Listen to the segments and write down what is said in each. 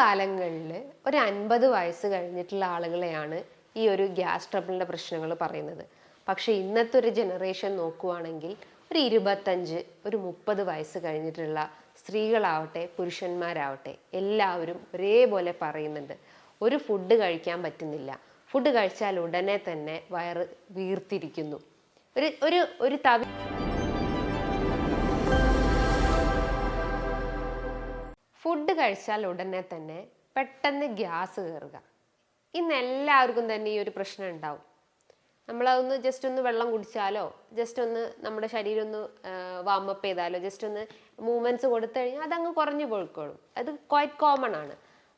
കാലങ്ങളിൽ ഒരു അൻപത് വയസ്സ് കഴിഞ്ഞിട്ടുള്ള ആളുകളെയാണ് ഈ ഒരു ഗ്യാസ് ട്രബിളിന്റെ പ്രശ്നങ്ങൾ പറയുന്നത്. പക്ഷേ ഇന്നത്തെ ഒരു ജനറേഷൻ നോക്കുവാണെങ്കിൽ ഒരു ഇരുപത്തഞ്ച് ഒരു മുപ്പത് വയസ്സ് കഴിഞ്ഞിട്ടുള്ള സ്ത്രീകളാവട്ടെ പുരുഷന്മാരാവട്ടെ എല്ലാവരും ഒരേപോലെ പറയുന്നുണ്ട്. ഒരു ഫുഡ് കഴിക്കാൻ പറ്റുന്നില്ല. ഫുഡ് കഴിച്ചാൽ ഉടനെ തന്നെ വയറ് വീർത്തിരിക്കുന്നു. ഒരു ഒരു ഒരു തവി ഫുഡ് കഴിച്ചാൽ ഉടനെ തന്നെ പെട്ടെന്ന് ഗ്യാസ് കയറുക ഇന്ന് എല്ലാവർക്കും തന്നെ ഈ ഒരു പ്രശ്നം ഉണ്ടാവും. നമ്മളതൊന്ന് ജസ്റ്റ് ഒന്ന് വെള്ളം കുടിച്ചാലോ ജസ്റ്റ് ഒന്ന് നമ്മുടെ ശരീരം ഒന്ന് വാമപ്പ് ചെയ്താലോ ജസ്റ്റ് ഒന്ന് മൂവ്മെന്റ്സ് കൊടുത്തു കഴിഞ്ഞാൽ അതങ്ങ് കുറഞ്ഞു പോയിക്കോളും. അത് ക്വൈറ്റ് കോമൺ ആണ്.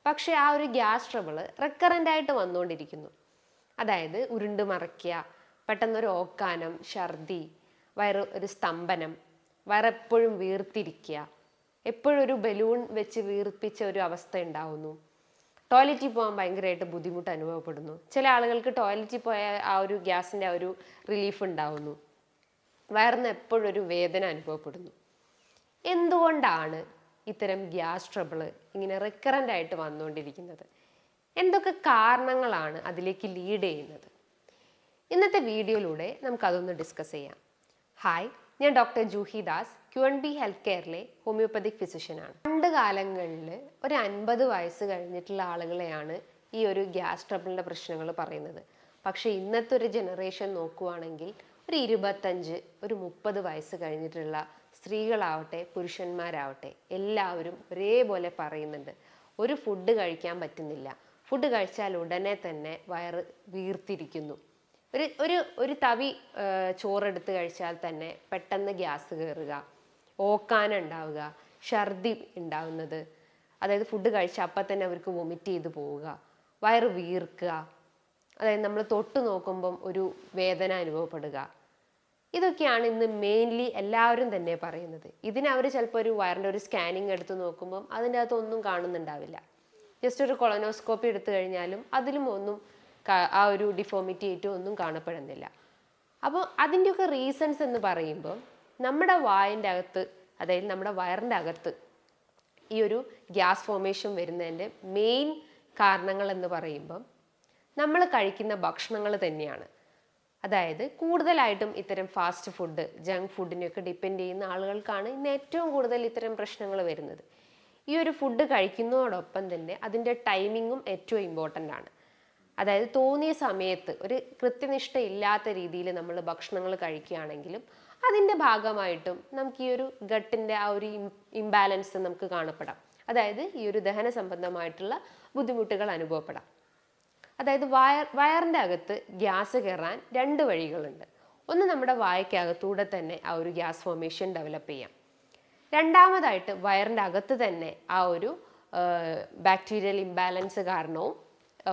പക്ഷേ ആ ഒരു ഗ്യാസ് ട്രബിൾ റെക്കറന്റ് ആയിട്ട് വന്നുകൊണ്ടിരിക്കുന്നു. അതായത് ഉരുണ്ട് മറയ്ക്കുക പെട്ടെന്നൊരു ഓക്കാനം ഛർദി വയറ് ഒരു സ്തംഭനം വയറെപ്പോഴും വീർത്തിരിക്കുക എപ്പോഴും ഒരു ബലൂൺ വെച്ച് വീർപ്പിച്ച ഒരു അവസ്ഥ ഉണ്ടാവുന്നു. ടോയ്ലറ്റിൽ പോകാൻ ഭയങ്കരമായിട്ട് ബുദ്ധിമുട്ട് അനുഭവപ്പെടുന്നു. ചില ആളുകൾക്ക് ടോയ്ലറ്റിൽ പോയ ആ ഒരു ഗ്യാസിന്റെ ആ ഒരു റിലീഫ് ഉണ്ടാവുന്നു. വയറിന് ഒരു വേദന അനുഭവപ്പെടുന്നു. എന്തുകൊണ്ടാണ് ഇത്തരം ഗ്യാസ് ട്രബിൾ ഇങ്ങനെ റിക്കറന്റ് ആയിട്ട് വന്നുകൊണ്ടിരിക്കുന്നത്? എന്തൊക്കെ കാരണങ്ങളാണ് അതിലേക്ക് ലീഡ് ചെയ്യുന്നത്? ഇന്നത്തെ വീഡിയോയിലൂടെ നമുക്കതൊന്ന് ഡിസ്കസ് ചെയ്യാം. ഹായ് ഞാൻ doctor Juhi Das. Q N B health കെയറിലെ homeopathic ഫിസിഷ്യനാണ് പണ്ട് കാലങ്ങളിൽ ഒരു അൻപത് വയസ്സ് കഴിഞ്ഞിട്ടുള്ള ആളുകളെയാണ് ഈ ഒരു ഗ്യാസ് ട്രബിളിന്റെ പ്രശ്നങ്ങൾ പറയുന്നത്. പക്ഷേ ഇന്നത്തെ ഒരു ജനറേഷൻ നോക്കുവാണെങ്കിൽ ഒരു ഇരുപത്തഞ്ച് ഒരു മുപ്പത് വയസ്സ് കഴിഞ്ഞിട്ടുള്ള സ്ത്രീകളാവട്ടെ പുരുഷന്മാരാവട്ടെ എല്ലാവരും ഒരേപോലെ പറയുന്നുണ്ട്. ഒരു ഫുഡ് കഴിക്കാൻ പറ്റുന്നില്ല. ഫുഡ് കഴിച്ചാൽ ഉടനെ തന്നെ വയറ് വീർത്തിരിക്കുന്നു. ഒരു ഒരു ഒരു തവി ചോറെടുത്ത് കഴിച്ചാൽ തന്നെ പെട്ടെന്ന് ഗ്യാസ് കയറുക ഓക്കാനം ഉണ്ടാവുക ഛർദി ഉണ്ടാവുന്നത്. അതായത് ഫുഡ് കഴിച്ച അപ്പം തന്നെ അവർക്ക് വൊമിറ്റ് ചെയ്ത് പോവുക വയറ് വീർക്കുക. അതായത് നമ്മൾ തൊട്ട് നോക്കുമ്പം ഒരു വേദന അനുഭവപ്പെടുക. ഇതൊക്കെയാണ് ഇന്ന് മെയിൻലി എല്ലാവരും തന്നെ പറയുന്നത്. ഇതിന് അവർ ചിലപ്പോൾ ഒരു വയറിന്റെ ഒരു സ്കാനിങ് എടുത്ത് നോക്കുമ്പം അതിന്റെ അകത്തൊന്നും കാണുന്നുണ്ടാവില്ല. ജസ്റ്റ് ഒരു കൊളനോസ്കോപ്പി എടുത്തു കഴിഞ്ഞാലും അതിലും ഒന്നും ആ ഒരു ഡിഫോമിറ്റി ഒന്നും കാണപ്പെടുന്നില്ല. അപ്പോൾ അതിന്റെയൊക്കെ റീസൺസ് എന്ന് പറയുമ്പോൾ നമ്മുടെ വായന്റെ അകത്ത് അതായത് നമ്മുടെ വയറിന്റെ അകത്ത് ഈ ഒരു ഗ്യാസ് ഫോർമേഷൻ വരുന്നതിന്റെ മെയിൻ കാരണങ്ങൾ എന്ന് പറയുമ്പം നമ്മൾ കഴിക്കുന്ന ഭക്ഷണങ്ങൾ തന്നെയാണ്. അതായത് കൂടുതലായിട്ടും ഇത്തരം ഫാസ്റ്റ് ഫുഡ് ജങ്ക് ഫുഡിനെയൊക്കെ ഡിപ്പെൻഡ് ചെയ്യുന്ന ആളുകൾക്കാണ് ഇന്ന് ഏറ്റവും കൂടുതൽ ഇത്തരം പ്രശ്നങ്ങൾ വരുന്നത്. ഈ ഒരു ഫുഡ് കഴിക്കുന്നതോടൊപ്പം തന്നെ അതിന്റെ ടൈമിങ്ങും ഏറ്റവും ഇമ്പോർട്ടന്റ് ആണ്. അതായത് തോന്നിയ സമയത്ത് ഒരു കൃത്യനിഷ്ഠ ഇല്ലാത്ത രീതിയിൽ നമ്മൾ ഭക്ഷണങ്ങൾ കഴിക്കുകയാണെങ്കിലും അതിന്റെ ഭാഗമായിട്ടും നമുക്ക് ഈ ഒരു ഗട്ടിന്റെ ആ ഒരു ഇംബാലൻസ് നമുക്ക് കാണപ്പെടാം. അതായത് ഈ ഒരു ദഹന സംബന്ധമായിട്ടുള്ള ബുദ്ധിമുട്ടുകൾ അനുഭവപ്പെടാം. അതായത് വയർ വയറിന്റെ അകത്ത് ഗ്യാസ് കയറാൻ രണ്ട് വഴികളുണ്ട്. ഒന്ന് നമ്മുടെ വായക്കകത്തൂടെ തന്നെ ആ ഒരു ഗ്യാസ് ഫോർമേഷൻ ഡെവലപ്പ് ചെയ്യാം. രണ്ടാമതായിട്ട് വയറിന്റെ അകത്ത് തന്നെ ആ ഒരു ബാക്ടീരിയൽ ഇംബാലൻസ് കാരണവും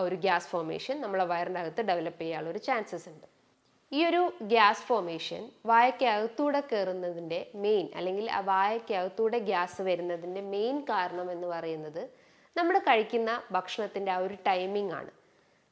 ഒരു ഗ്യാസ് ഫോർമേഷൻ നമ്മളെ വയറിന്റെ അകത്ത് ഡെവലപ്പ് ചെയ്യാനുള്ള ഒരു ചാൻസസ് ഉണ്ട്. ഈ ഒരു ഗ്യാസ് ഫോർമേഷൻ വായക്കകത്തൂടെ കയറുന്നതിന്റെ മെയിൻ അല്ലെങ്കിൽ ആ വായക്കകത്തൂടെ ഗ്യാസ് വരുന്നതിന്റെ മെയിൻ കാരണം എന്ന് പറയുന്നത് നമ്മൾ കഴിക്കുന്ന ഭക്ഷണത്തിന്റെ ആ ഒരു ടൈമിംഗ് ആണ്.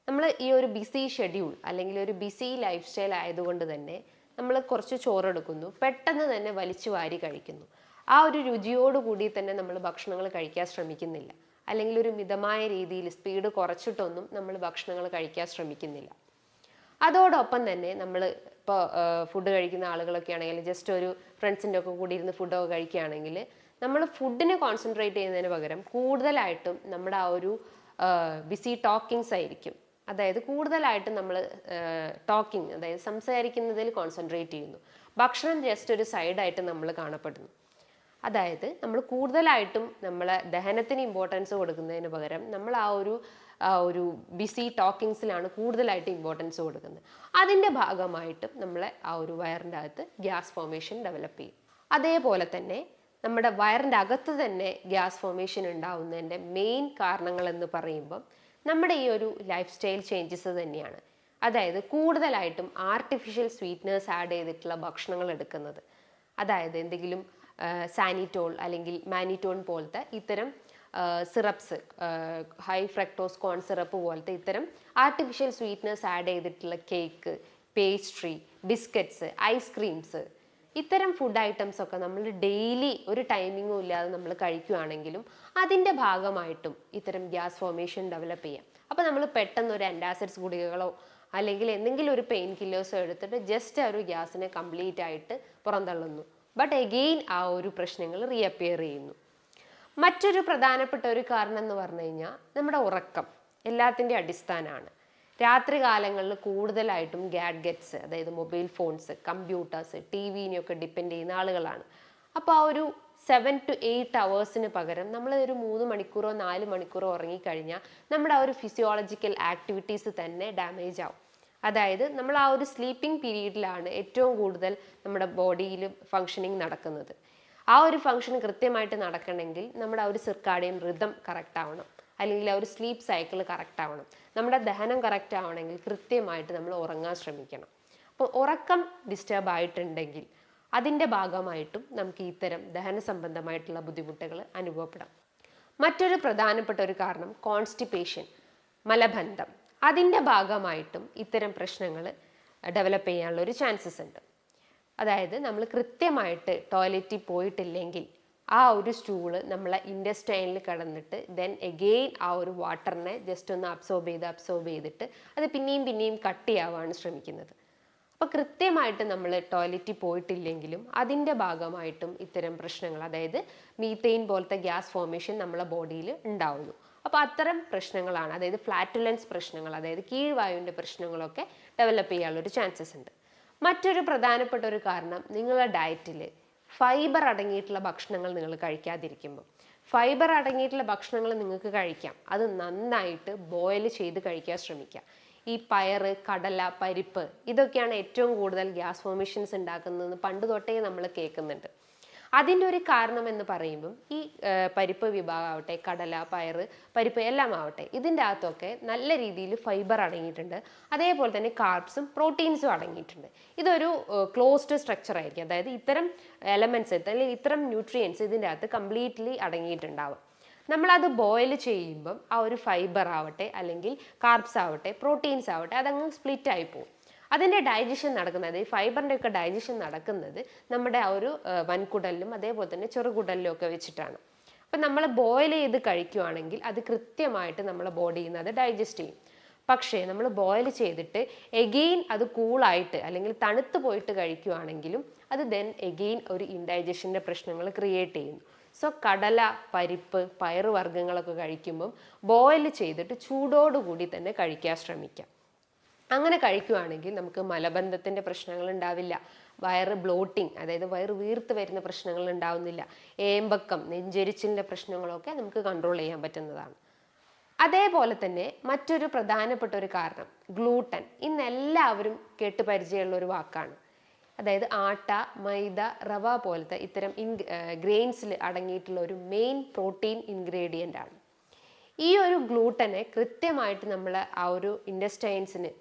നമ്മൾ ഈ ഒരു ബിസി ഷെഡ്യൂൾ അല്ലെങ്കിൽ ഒരു ബിസി ലൈഫ് സ്റ്റൈൽ ആയതുകൊണ്ട് തന്നെ നമ്മൾ കുറച്ച് ചോറെടുക്കുന്നു പെട്ടെന്ന് തന്നെ വലിച്ചു വാരി കഴിക്കുന്നു. ആ ഒരു രുചിയോടുകൂടി തന്നെ നമ്മൾ ഭക്ഷണങ്ങൾ കഴിക്കാൻ ശ്രമിക്കുന്നില്ല. അല്ലെങ്കിൽ ഒരു മിതമായ രീതിയിൽ സ്പീഡ് കുറച്ചിട്ടൊന്നും നമ്മൾ ഭക്ഷണങ്ങൾ കഴിക്കാൻ ശ്രമിക്കുന്നില്ല. അതോടൊപ്പം തന്നെ നമ്മൾ ഇപ്പോൾ ഫുഡ് കഴിക്കുന്ന ആളുകളൊക്കെ ആണെങ്കിൽ ജസ്റ്റ് ഒരു ഫ്രണ്ട്സിന്റെ ഒക്കെ കൂടി ഇരുന്ന് ഫുഡൊക്കെ കഴിക്കുകയാണെങ്കിൽ നമ്മൾ ഫുഡിനെ കോൺസെൻട്രേറ്റ് ചെയ്യുന്നതിന് പകരം കൂടുതലായിട്ടും നമ്മുടെ ആ ഒരു ബിസി ടോക്കിങ്സ് ആയിരിക്കും. അതായത് കൂടുതലായിട്ട് നമ്മൾ ടോക്കിംഗ് അതായത് സംസാരിക്കുന്നതിൽ കോൺസെൻട്രേറ്റ് ചെയ്യുന്നു. ഭക്ഷണം ജസ്റ്റ് ഒരു സൈഡായിട്ട് നമ്മൾ കാണപ്പെടുന്നു. അതായത് നമ്മൾ കൂടുതലായിട്ടും നമ്മളെ ദഹനത്തിന് ഇമ്പോർട്ടൻസ് കൊടുക്കുന്നതിന് പകരം നമ്മൾ ആ ഒരു ഒരു ബിസി ടോക്കിങ്സിലാണ് കൂടുതലായിട്ട് ഇമ്പോർട്ടൻസ് കൊടുക്കുന്നത്. അതിന്റെ ഭാഗമായിട്ടും നമ്മളെ ആ ഒരു വയറിന്റെ അകത്ത് ഗ്യാസ് ഫോർമേഷൻ ഡെവലപ്പ് ചെയ്യും. അതേപോലെ തന്നെ നമ്മുടെ വയറിന്റെ അകത്ത് തന്നെ ഗ്യാസ് ഫോർമേഷൻ ഉണ്ടാവുന്നതിന്റെ മെയിൻ കാരണങ്ങൾ എന്ന് പറയുമ്പം നമ്മുടെ ഈ ഒരു ലൈഫ് സ്റ്റൈൽ ചേഞ്ചസ് തന്നെയാണ്. അതായത് കൂടുതലായിട്ടും ആർട്ടിഫിഷ്യൽ സ്വീറ്റ്നേഴ്സ് ആഡ് ചെയ്തിട്ടുള്ള ഭക്ഷണങ്ങൾ എടുക്കുന്നത്. അതായത് എന്തെങ്കിലും സാനിറ്റോൾ അല്ലെങ്കിൽ മാനിറ്റോൺ പോലത്തെ ഇത്തരം syrups high fructose corn syrup പോലത്തെ ഇത്തരം ആർട്ടിഫിഷ്യൽ സ്വീറ്റ്നസ് ആഡ് ചെയ്തിട്ടുള്ള cake pastry biscuits ice creams ഇത്തരം ഫുഡ് ഐറ്റംസ് ഒക്കെ നമ്മൾ ഡെയിലി ഒരു ടൈമിങ്ങും ഇല്ലാതെ നമ്മൾ കഴിക്കുകയാണെങ്കിലും അതിന്റെ ഭാഗമായിട്ടും ഇത്തരം ഗ്യാസ് ഫോർമേഷൻ ഡെവലപ്പ് ചെയ്യാം. അപ്പോൾ നമ്മൾ പെട്ടെന്ന് ഒരു അന്റാസിഡ്സ് ഗുളികകളോ അല്ലെങ്കിൽ എന്തെങ്കിലും ഒരു പെയിൻ കില്ലേഴ്സോ എടുത്തിട്ട് ജസ്റ്റ് ആ ഒരു ഗ്യാസിനെ കംപ്ലീറ്റ് ആയിട്ട് പുറന്തള്ളുന്നു. ബട്ട് എഗെയിൻ ആ ഒരു പ്രശ്നങ്ങൾ റീഅപ്പിയർ ചെയ്യുന്നു. മറ്റൊരു പ്രധാനപ്പെട്ട ഒരു കാരണം എന്ന് പറഞ്ഞു കഴിഞ്ഞാൽ നമ്മുടെ ഉറക്കം എല്ലാത്തിന്റെ അടിസ്ഥാനമാണ്. രാത്രി കാലങ്ങളിൽ കൂടുതലായിട്ടും ഗാഡ്ഗറ്റ്സ് അതായത് മൊബൈൽ ഫോൺസ് കമ്പ്യൂട്ടേഴ്സ് ടി വിനെയൊക്കെ ഡിപ്പെൻഡ് ചെയ്യുന്ന ആളുകളാണ്. അപ്പോൾ ആ ഒരു സെവൻ ടു എയ്റ്റ് അവേഴ്സിന് പകരം നമ്മൾ ഒരു മൂന്ന് മണിക്കൂറോ നാല് മണിക്കൂറോ ഉറങ്ങിക്കഴിഞ്ഞാൽ നമ്മുടെ ആ ഒരു ഫിസിയോളജിക്കൽ ആക്ടിവിറ്റീസ് തന്നെ ഡാമേജ് ആവും. അതായത് നമ്മൾ ആ ഒരു സ്ലീപ്പിംഗ് പീരീഡിലാണ് ഏറ്റവും കൂടുതൽ നമ്മുടെ ബോഡിയിൽ ഫങ്ഷനിങ് നടക്കുന്നത്. ആ ഒരു ഫങ്ഷൻ കൃത്യമായിട്ട് നടക്കണമെങ്കിൽ നമ്മുടെ ആ ഒരു സിർക്കാഡിയൻ റിതം കറക്റ്റ് ആവണം. അല്ലെങ്കിൽ ആ ഒരു സ്ലീപ്പ് സൈക്കിൾ കറക്റ്റ് ആവണം. നമ്മുടെ ദഹനം കറക്റ്റ് ആവണമെങ്കിൽ കൃത്യമായിട്ട് നമ്മൾ ഉറങ്ങാൻ ശ്രമിക്കണം. അപ്പോൾ ഉറക്കം ഡിസ്റ്റർബ് ആയിട്ടുണ്ടെങ്കിൽ അതിന്റെ ഭാഗമായിട്ടും നമുക്ക് ഇത്തരം ദഹന സംബന്ധമായിട്ടുള്ള ബുദ്ധിമുട്ടുകൾ അനുഭവപ്പെടാം. മറ്റൊരു പ്രധാനപ്പെട്ട ഒരു കാരണം കോൺസ്റ്റിപ്പേഷൻ മലബന്ധം. അതിന്റെ ഭാഗമായിട്ടും ഇത്തരം പ്രശ്നങ്ങൾ ഡെവലപ്പ് ചെയ്യാനുള്ള ഒരു ചാൻസസ് ഉണ്ട്. അതായത് നമ്മൾ കൃത്യമായിട്ട് ടോയ്ലറ്റിൽ പോയിട്ടില്ലെങ്കിൽ ആ ഒരു സ്റ്റൂൾ നമ്മളെ ഇൻഡസ്റ്റൈനിൽ കടന്നിട്ട് ദെൻ എഗെയിൻ ആ ഒരു വാട്ടറിനെ ജസ്റ്റ് ഒന്ന് അബ്സോർബ് ചെയ്ത് അബ്സോർബ് ചെയ്തിട്ട് അത് പിന്നെയും പിന്നെയും കട്ടിയാവാണ് ശ്രമിക്കുന്നത്. അപ്പോൾ കൃത്യമായിട്ട് നമ്മൾ ടോയ്ലറ്റിൽ പോയിട്ടില്ലെങ്കിലും അതിന്റെ ഭാഗമായിട്ടും ഇത്തരം പ്രശ്നങ്ങൾ അതായത് മീത്തെയിൻ പോലത്തെ ഗ്യാസ് ഫോർമേഷൻ നമ്മളെ ബോഡിയിൽ ഉണ്ടാവുന്നു. അപ്പോൾ അത്തരം പ്രശ്നങ്ങളാണ് അതായത് ഫ്ലാറ്റുലൻസ് പ്രശ്നങ്ങൾ അതായത് കീഴ്വായുവിന്റെ പ്രശ്നങ്ങളൊക്കെ ഡെവലപ്പ് ചെയ്യാനുള്ളൊരു ചാൻസസ് ഉണ്ട്. മറ്റൊരു പ്രധാനപ്പെട്ട ഒരു കാരണം നിങ്ങളുടെ ഡയറ്റിൽ ഫൈബർ അടങ്ങിയിട്ടുള്ള ഭക്ഷണങ്ങൾ നിങ്ങൾ കഴിക്കാതിരിക്കുമ്പോൾ ഫൈബർ അടങ്ങിയിട്ടുള്ള ഭക്ഷണങ്ങൾ നിങ്ങൾക്ക് കഴിക്കാം. അത് നന്നായിട്ട് ബോയിൽ ചെയ്ത് കഴിക്കാൻ ശ്രമിക്കുക ഈ പയറ് കടല പരിപ്പ് ഇതൊക്കെയാണ് ഏറ്റവും കൂടുതൽ ഗ്യാസ് ഫോമിഷൻസ് ഉണ്ടാക്കുന്നതെന്ന് പണ്ട് തൊട്ടേ നമ്മൾ കേൾക്കുന്നുണ്ട്. അതിന്റെ ഒരു കാരണം എന്ന് പറയുമ്പം ഈ പരിപ്പ് വിഭാഗമാവട്ടെ കടല പയർ പരിപ്പ് എല്ലാം ആവട്ടെ ഇതിന്റെ അകത്തൊക്കെ നല്ല രീതിയിൽ ഫൈബർ അടങ്ങിയിട്ടുണ്ട്. അതേപോലെ തന്നെ കാർബ്സും പ്രോട്ടീൻസും അടങ്ങിയിട്ടുണ്ട്. ഇതൊരു ക്ലോസ്ഡ് സ്ട്രക്ചർ ആയിരിക്കും. അതായത് ഇത്തരം എലമെന്റ്സ് അല്ലെങ്കിൽ ഇത്തരം ന്യൂട്രിയൻസ് ഇതിന്റെ അകത്ത് കംപ്ലീറ്റ്ലി അടങ്ങിയിട്ടുണ്ടാവും. നമ്മളത് ബോയിൽ ചെയ്യുമ്പം ആ ഒരു ഫൈബർ ആവട്ടെ അല്ലെങ്കിൽ കാർബ്സ് ആവട്ടെ പ്രോട്ടീൻസ് ആവട്ടെ അതങ്ങ് സ്പ്ലിറ്റ് ആയി പോകും അതിന്റെ ഡൈജഷൻ നടക്കുന്നത് ഈ ഫൈബറിന്റെ ഒക്കെ ഡൈജഷൻ നടക്കുന്നത് നമ്മുടെ ആ ഒരു വൻകുടലിലും അതേപോലെ തന്നെ ചെറുകുടലിലും ഒക്കെ വെച്ചിട്ടാണ്. അപ്പം നമ്മൾ ബോയിൽ ചെയ്ത് കഴിക്കുവാണെങ്കിൽ അത് കൃത്യമായിട്ട് നമ്മളെ ബോഡിയിൽ നിന്ന് അത് ഡൈജസ്റ്റ് ചെയ്യും. പക്ഷേ നമ്മൾ ബോയിൽ ചെയ്തിട്ട് എഗെയിൻ അത് കൂളായിട്ട് അല്ലെങ്കിൽ തണുത്ത് പോയിട്ട് കഴിക്കുവാണെങ്കിലും അത് ദെൻ എഗെയിൻ ഒരു ഇൻഡൈജഷന്റെ പ്രശ്നങ്ങൾ ക്രിയേറ്റ് ചെയ്യുന്നു. സോ കടല പരിപ്പ് പയറുവർഗങ്ങളൊക്കെ കഴിക്കുമ്പം ബോയിൽ ചെയ്തിട്ട് ചൂടോടുകൂടി തന്നെ കഴിക്കാൻ ശ്രമിക്കാം. അങ്ങനെ കഴിക്കുവാണെങ്കിൽ നമുക്ക് മലബന്ധത്തിന്റെ പ്രശ്നങ്ങൾ ഉണ്ടാവില്ല വയറ് ബ്ലോട്ടിങ് അതായത് വയറ് വീർത്ത് വരുന്ന പ്രശ്നങ്ങൾ ഉണ്ടാവുന്നില്ല ഏമ്പക്കം നെഞ്ചരിച്ചിലിന്റെ പ്രശ്നങ്ങളൊക്കെ നമുക്ക് കൺട്രോൾ ചെയ്യാൻ പറ്റുന്നതാണ്. അതേപോലെ തന്നെ മറ്റൊരു പ്രധാനപ്പെട്ട ഒരു കാരണം ഗ്ലൂട്ടൻ ഇന്ന് എല്ലാവരും കേട്ട് പരിചയമുള്ള ഒരു വാക്കാണ്. അതായത് ആട്ട മൈദ റവ പോലത്തെ ഇത്തരം ഇൻ ഗ്രെയിൻസിൽ അടങ്ങിയിട്ടുള്ള ഒരു മെയിൻ പ്രോട്ടീൻ ഇൻഗ്രീഡിയന്റ് ആണ്. ഈ ഒരു ഗ്ലൂട്ടനെ കൃത്യമായിട്ട് നമ്മൾ ആ ഒരു ഇൻഡസ്റ്റൈൻസിന്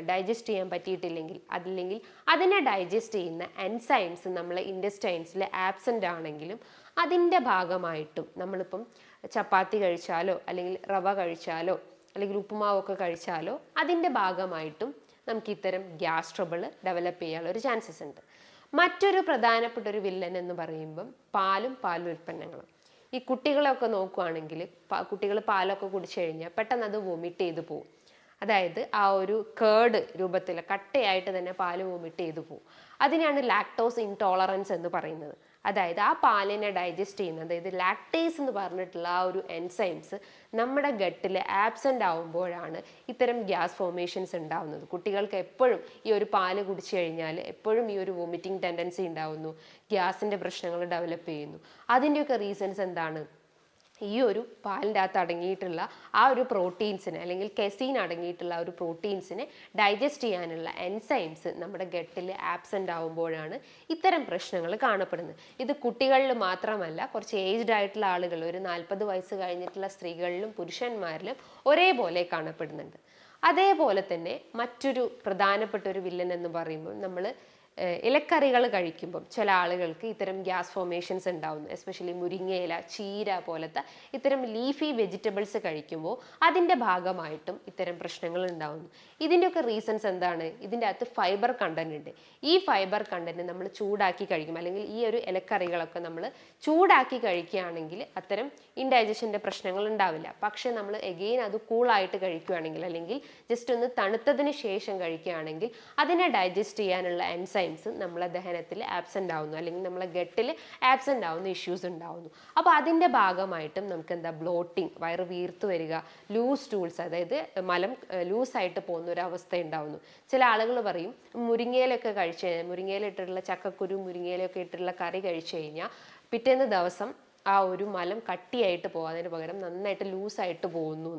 ഡൈജസ്റ്റ് ചെയ്യാൻ പറ്റിയിട്ടില്ലെങ്കിൽ അതില്ലെങ്കിൽ അതിനെ ഡൈജസ്റ്റ് ചെയ്യുന്ന എൻസൈംസ് നമ്മളെ ഇൻഡസ്റ്റൈൻസിൽ ആബ്സെന്റ് ആണെങ്കിലും അതിന്റെ ഭാഗമായിട്ടും നമ്മളിപ്പം ചപ്പാത്തി കഴിച്ചാലോ അല്ലെങ്കിൽ റവ കഴിച്ചാലോ അല്ലെങ്കിൽ ഉപ്പുമാവൊക്കെ കഴിച്ചാലോ അതിന്റെ ഭാഗമായിട്ടും നമുക്ക് ഇത്തരം ഗ്യാസ് ട്രബിൾ ഡെവലപ്പ് ചെയ്യാനുള്ള ഒരു ചാൻസസ് ഉണ്ട്. മറ്റൊരു പ്രധാനപ്പെട്ട ഒരു വില്ലൻ എന്ന് പറയുമ്പം പാലും പാൽ ഉൽപ്പന്നങ്ങളും ഈ കുട്ടികളെയൊക്കെ നോക്കുകയാണെങ്കിൽ കുട്ടികൾ പാലൊക്കെ കുടിച്ചു കഴിഞ്ഞാൽ പെട്ടെന്ന് അത് വൊമിറ്റ് ചെയ്ത് പോകും അതായത് ആ ഒരു കേർഡ് രൂപത്തിൽ കട്ടയായിട്ട് തന്നെ പാൽ വോമിറ്റ് ചെയ്തു പോകും അതിനെയാണ് ലാക്ടോസ് ഇൻടോളറൻസ് എന്ന് പറയുന്നത്. അതായത് ആ പാലിനെ ഡൈജസ്റ്റ് ചെയ്യുന്ന അതായത് ലാക്ടേസ് എന്ന് പറഞ്ഞിട്ടുള്ള ആ ഒരു എൻസൈംസ് നമ്മുടെ ഗട്ടിൽ ആബ്സെന്റ് ആവുമ്പോഴാണ് ഇത്തരം ഗ്യാസ് ഫോർമേഷൻസ് ഉണ്ടാവുന്നത്. കുട്ടികൾക്ക് എപ്പോഴും ഈ ഒരു പാൽ കുടിച്ചു കഴിഞ്ഞാൽ എപ്പോഴും ഈ ഒരു വോമിറ്റിംഗ് ടെൻഡൻസി ഉണ്ടാവുന്നു. ഗ്യാസിന്റെ പ്രശ്നങ്ങൾ ഡെവലപ്പ് ചെയ്യുന്നു. അതിന്റെയൊക്കെ റീസൺസ് എന്താണ്? ഈ ഒരു പാലിന്റെ അകത്ത് അടങ്ങിയിട്ടുള്ള ആ ഒരു പ്രോട്ടീൻസിനെ അല്ലെങ്കിൽ കെസീൻ അടങ്ങിയിട്ടുള്ള ഒരു പ്രോട്ടീൻസിനെ ഡൈജസ്റ്റ് ചെയ്യാനുള്ള എൻസൈംസ് നമ്മുടെ ഗട്ടിൽ ആബ്സെന്റ് ആവുമ്പോഴാണ് ഇത്തരം പ്രശ്നങ്ങൾ കാണപ്പെടുന്നത്. ഇത് കുട്ടികളിൽ മാത്രമല്ല കുറച്ച് ഏജ്ഡ് ആയിട്ടുള്ള ആളുകൾ ഒരു നാൽപ്പത് വയസ്സ് കഴിഞ്ഞിട്ടുള്ള സ്ത്രീകളിലും പുരുഷന്മാരിലും ഒരേപോലെ കാണപ്പെടുന്നുണ്ട്. അതേപോലെ തന്നെ മറ്റൊരു പ്രധാനപ്പെട്ട ഒരു വില്ലൻ എന്ന് പറയുമ്പോൾ നമ്മൾ ഇലക്കറികൾ കഴിക്കുമ്പം ചില ആളുകൾക്ക് ഇത്തരം ഗ്യാസ് ഫോർമേഷൻസ് ഉണ്ടാവുന്നു. എസ്പെഷ്യലി മുരിങ്ങയില ചീര പോലത്തെ ഇത്തരം ലീഫി വെജിറ്റബിൾസ് കഴിക്കുമ്പോൾ അതിന്റെ ഭാഗമായിട്ടും ഇത്തരം പ്രശ്നങ്ങൾ ഉണ്ടാവുന്നു. ഇതിന്റെയൊക്കെ റീസൺസ് എന്താണ്? ഇതിന്റെ അകത്ത് ഫൈബർ കണ്ടന്റ് ഉണ്ട്. ഈ ഫൈബർ കണ്ടന്റ് നമ്മൾ ചൂടാക്കി കഴിക്കും. അല്ലെങ്കിൽ ഈ ഒരു ഇലക്കറികളൊക്കെ നമ്മൾ ചൂടാക്കി കഴിക്കുകയാണെങ്കിൽ അത്തരം ഇൻഡൈജഷന്റെ പ്രശ്നങ്ങൾ ഉണ്ടാവില്ല. പക്ഷേ നമ്മൾ എഗെയിൻ അത് കൂളായിട്ട് കഴിക്കുകയാണെങ്കിൽ അല്ലെങ്കിൽ ജസ്റ്റ് ഒന്ന് തണുത്തതിന് ശേഷം കഴിക്കുകയാണെങ്കിൽ അതിനെ ഡൈജസ്റ്റ് ചെയ്യാനുള്ള എൻസൈംസ് നമ്മളെ ദഹനത്തിൽ ആബ്സെന്റ് ആവുന്നു അല്ലെങ്കിൽ നമ്മളെ ഗട്ടിൽ ആബ്സെന്റ് ആവുന്ന ഇഷ്യൂസ് ഉണ്ടാവുന്നു. അപ്പോൾ അതിന്റെ ഭാഗമായിട്ടും നമുക്ക് എന്താ ബ്ലോട്ടിങ് വയറ് വീർത്ത് വരിക ലൂസ് ടൂൾസ് അതായത് മലം ലൂസായിട്ട് പോകുന്ന ഒരു അവസ്ഥ ഉണ്ടാവുന്നു. ചില ആളുകൾ പറയും മുരിങ്ങയിലൊക്കെ കഴിച്ച് കഴിഞ്ഞാൽ മുരിങ്ങയില ഇട്ടിട്ടുള്ള ചക്കക്കുരു മുരിങ്ങയിലൊക്കെ ഇട്ടിട്ടുള്ള കറി കഴിച്ചു കഴിഞ്ഞാൽ പിറ്റേന്ന് ദിവസം ആ ഒരു മലം കട്ടിയായിട്ട് പോകാതിന് പകരം നന്നായിട്ട് ലൂസായിട്ട് പോകുന്നു.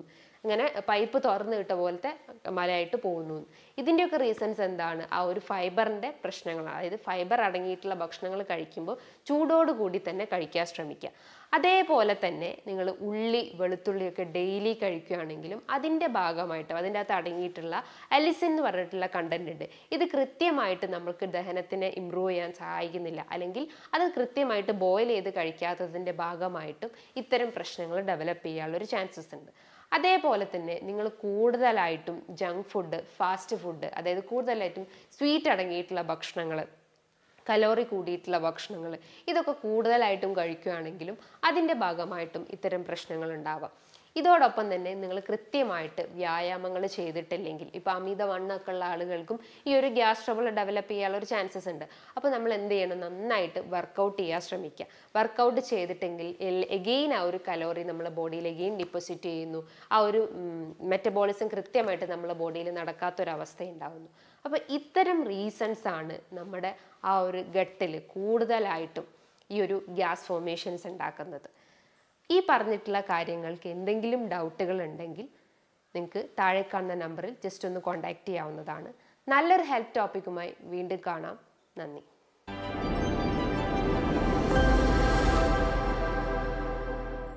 അങ്ങനെ പൈപ്പ് തുറന്നു കിട്ട പോലത്തെ മലയായിട്ട് പോകുന്നു. ഇതിന്റെയൊക്കെ റീസൺസ് എന്താണ്? ആ ഒരു ഫൈബറിന്റെ പ്രശ്നങ്ങൾ അതായത് ഫൈബർ അടങ്ങിയിട്ടുള്ള ഭക്ഷണങ്ങൾ കഴിക്കുമ്പോൾ ചൂടോട് കൂടി തന്നെ കഴിക്കാൻ ശ്രമിക്കുക. അതേപോലെ തന്നെ നിങ്ങൾ ഉള്ളി വെളുത്തുള്ളിയൊക്കെ ഡെയിലി കഴിക്കുകയാണെങ്കിലും അതിന്റെ ഭാഗമായിട്ട് അതിന്റെ അകത്ത് അടങ്ങിയിട്ടുള്ള അലിസിൻ എന്ന് പറഞ്ഞിട്ടുള്ള കണ്ടന്റ് ഉണ്ട്. ഇത് കൃത്യമായിട്ട് നമുക്ക് ദഹനത്തിനെ ഇമ്പ്രൂവ് ചെയ്യാൻ സഹായിക്കുന്നില്ല. അല്ലെങ്കിൽ അത് കൃത്യമായിട്ട് ബോയിൽ ചെയ്ത് കഴിക്കാത്തതിന്റെ ഭാഗമായിട്ടും ഇത്തരം പ്രശ്നങ്ങൾ ഡെവലപ്പ് ചെയ്യാനുള്ളൊരു ചാൻസസ് ഉണ്ട്. അതേപോലെ തന്നെ നിങ്ങൾ കൂടുതലായിട്ടും ജങ്ക് ഫുഡ് ഫാസ്റ്റ് ഫുഡ് അതായത് കൂടുതലായിട്ടും സ്വീറ്റ് അടങ്ങിയിട്ടുള്ള ഭക്ഷണങ്ങൾ കലോറി കൂടിയിട്ടുള്ള ഭക്ഷണങ്ങൾ ഇതൊക്കെ കൂടുതലായിട്ടും കഴിക്കുകയാണെങ്കിലും അതിന്റെ ഭാഗമായിട്ടും ഇത്തരം പ്രശ്നങ്ങൾ ഉണ്ടാവാം. ഇതോടൊപ്പം തന്നെ നിങ്ങൾ കൃത്യമായിട്ട് വ്യായാമങ്ങൾ ചെയ്തിട്ടില്ലെങ്കിൽ ഇപ്പം അമിത വണ്ണൊക്കെ ഉള്ള ആളുകൾക്കും ഈ ഒരു ഗ്യാസ് ട്രബിൾ ഡെവലപ്പ് ചെയ്യാനുള്ള ഒരു ചാൻസസ് ഉണ്ട്. അപ്പോൾ നമ്മൾ എന്ത് ചെയ്യണം? നന്നായിട്ട് വർക്കൗട്ട് ചെയ്യാൻ ശ്രമിക്കുക. വർക്കൗട്ട് ചെയ്തിട്ടെങ്കിൽ എഗെയിൻ ആ ഒരു കലോറി നമ്മളെ ബോഡിയിൽ എഗെയിൻ ഡിപ്പോസിറ്റ് ചെയ്യുന്നു. ആ ഒരു മെറ്റബോളിസം കൃത്യമായിട്ട് നമ്മളെ ബോഡിയിൽ നടക്കാത്തൊരവസ്ഥ ഉണ്ടാകുന്നു അപ്പോൾ ഇത്തരം റീസൺസ് ആണ് നമ്മുടെ ആ ഒരു ഗട്ടിൽ കൂടുതലായിട്ടും ഈ ഒരു ഗ്യാസ് ഫോർമേഷൻസ് ഉണ്ടാക്കുന്നത്. ഈ പറഞ്ഞിട്ടുള്ള കാര്യങ്ങൾക്ക് എന്തെങ്കിലും ഡൗട്ടുകൾ ഉണ്ടെങ്കിൽ നിങ്ങൾക്ക് താഴെ കാണുന്ന നമ്പറിൽ ജസ്റ്റ് ഒന്ന് കോൺടാക്റ്റ് ചെയ്യാവുന്നതാണ്. നല്ലൊരു ഹെൽത്ത് ടോപ്പിക്കുമായി വീണ്ടും കാണാം. നന്ദി.